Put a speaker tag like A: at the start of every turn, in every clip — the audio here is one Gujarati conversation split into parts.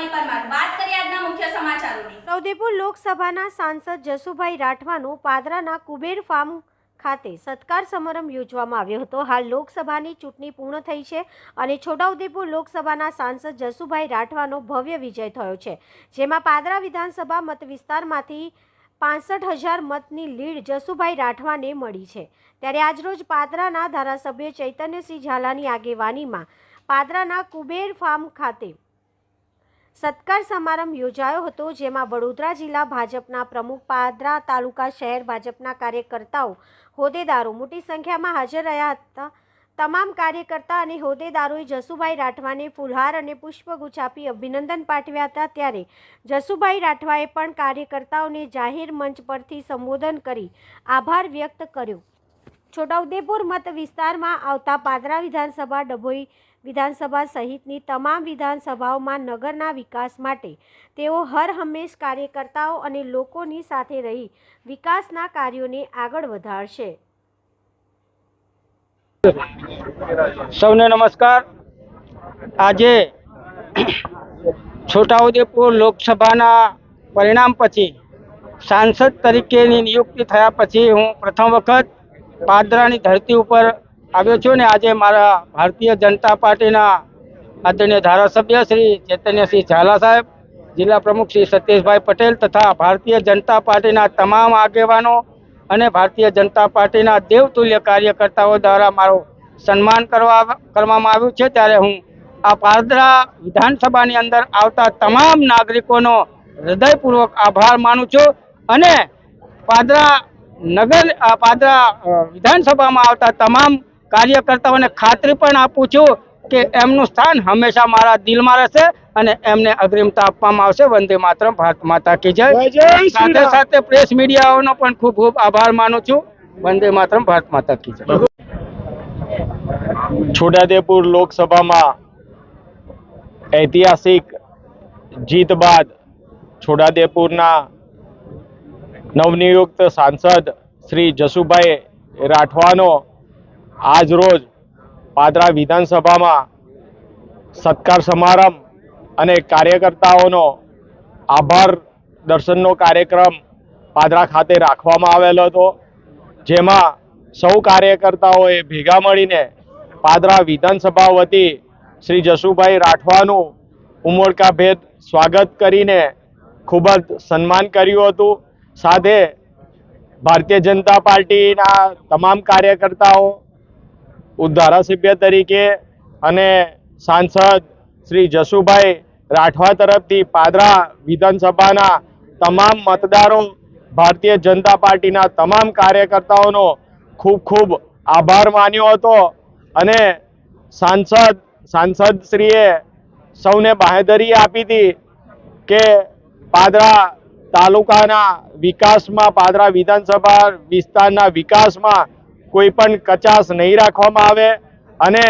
A: રૂપાલી પરમાર વાત કરીએ આજના મુખ્ય સમાચારોની.
B: નવદેપુર લોકસભાના સાંસદ જસુભાઈ રાઠવાનો પાદરાના કુબેર ફાર્મ ખાતે સત્કાર સમારંભ યોજવામાં આવ્યો હતો. હાલ લોકસભાની ચૂંટણી પૂર્ણ થઈ છે અને છોટાઉદેપુર લોકસભાના સાંસદ જસુભાઈ રાઠવાનો ભવ્ય વિજય થયો છે. જેમાં પાદરા વિધાનસભા મત વિસ્તારમાંથી પાંસઠ હજાર મતની લીડ જસુભાઈ રાઠવાને મળી છે. ત્યારે આજરોજ પાદરાના ધારાસભ્ય ચૈતન્યસિંહ ઝાલાની આગેવાનીમાં પાદરાના કુબેર ફાર્મ ખાતે સત્કાર સમારંભ યોજાયો હતો, જેમાં વડોદરા જિલ્લા ભાજપના પ્રમુખ પાદરા તાલુકા શહેર ભાજપના કાર્યકર્તાઓ, હોદ્દેદારો મોટી સંખ્યામાં હાજર રહ્યા હતા. તમામ કાર્યકર્તા અને હોદ્દેદારોએ જસુભાઈ રાઠવાને ફુલહાર અને પુષ્પગુચ્છ આપી અભિનંદન પાઠવ્યા હતા. ત્યારે જસુભાઈ રાઠવાએ પણ કાર્યકર્તાઓને જાહેર મંચ પરથી સંબોધન કરી આભાર વ્યક્ત કર્યો. છોટાઉદેપુર મત વિસ્તારમાં આવતા પાદરા વિધાનસભા ડભોઈ વિધાનસભા સહિતની તમામ વિધાનસભાઓમાં નગરના વિકાસ માટે તેઓ હર હંમેશ કાર્યકર્તાઓ અને લોકોની સાથે રહી વિકાસના કાર્યોને આગળ વધારશે.
C: સૌને નમસ્કાર. આજે છોટાઉદેપુર લોકસભાના પરિણામ પછી સાંસદ તરીકેની નિયુક્તિ થયા પછી હું પ્રથમ વખત પાદરાની ધરતી ઉપર આવ્યો છું ને આજે મારા ભારતીય જનતા પાર્ટીના આદરણીય ધારાસભ્ય શ્રી ચૈતન્યસિંહ ઝાલા સાહેબ, જિલ્લા પ્રમુખ શ્રી સતીશભાઈ પટેલ તથા ભારતીય જનતા પાર્ટીના તમામ આગેવાનો અને ભારતીય જનતા પાર્ટીના દેવતુલ્ય કાર્યકર્તાઓ દ્વારા મારું સન્માન કરવા કરવામાં આવ્યું છે. ત્યારે હું આ પાદરા વિધાનસભાની અંદર આવતા તમામ નાગરિકોનો હૃદયપૂર્વક આભાર માનું છું અને પાદરા નગર પાદરા વિધાનસભામાં આવતા તમામ કાર્યકર્તાઓને ખાતરી પણ આપું છું કે એમનું સ્થાન હંમેશા મારા દિલમાં રહેશે અને એમને અગ્રિમતા આપવામાં આવશે. વંદે માત્ર ભારત માતા કી જય. સાથે સાથે પ્રેસ મીડિયાઓનો પણ ખૂબ ખૂબ આભાર માનું છું. વંદે માત્ર ભારત માતા કી જય.
D: છોટાદેપુર લોકસભામાં ઐતિહાસિક જીત બાદ છોટાદેપુરના નવનિયુક્ત સાંસદ શ્રી જસુભાઈ રાઠવાનો આજ રોજ પાદરા વિધાનસભામાં સત્કાર સમારંભ અને કાર્યકર્તાઓનો આભાર દર્શનનો કાર્યક્રમ પાદરા ખાતે રાખવામાં આવેલો હતો, જેમાં સૌ કાર્યકર્તાઓએ ભેગા મળીને પાદરા વિધાનસભા વતી શ્રી જશુભાઈ રાઠવાનું ઉમળકાભેર સ્વાગત કરીને ખૂબ જ સન્માન કર્યું હતું. સાથે ભારતીય જનતા પાર્ટીના તમામ કાર્યકર્તાઓ ધારાસભ્ય તરીકે અને સાંસદ શ્રી જસુભાઈ રાઠવા તરફથી પાદરા વિધાનસભાના તમામ મતદારો, ભારતીય જનતા પાર્ટીના તમામ કાર્યકર્તાઓનો ખૂબ ખૂબ આભાર માન્યો હતો અને સાંસદ, સાંસદશ્રીએ સૌને બાહેધરી આપી હતી કે પાદરા તાલુકાના વિકાસમાં, પાદરા વિધાનસભા વિસ્તારના વિકાસમાં કોઈ પણ કચાશ નહીં રાખવામાં આવે અને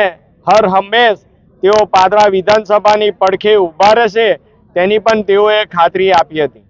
D: હર હંમેશ તેઓ પાદરા વિધાનસભાની પડખે ઊભા રહેશે તેની પણ તેઓએ ખાતરી આપી હતી.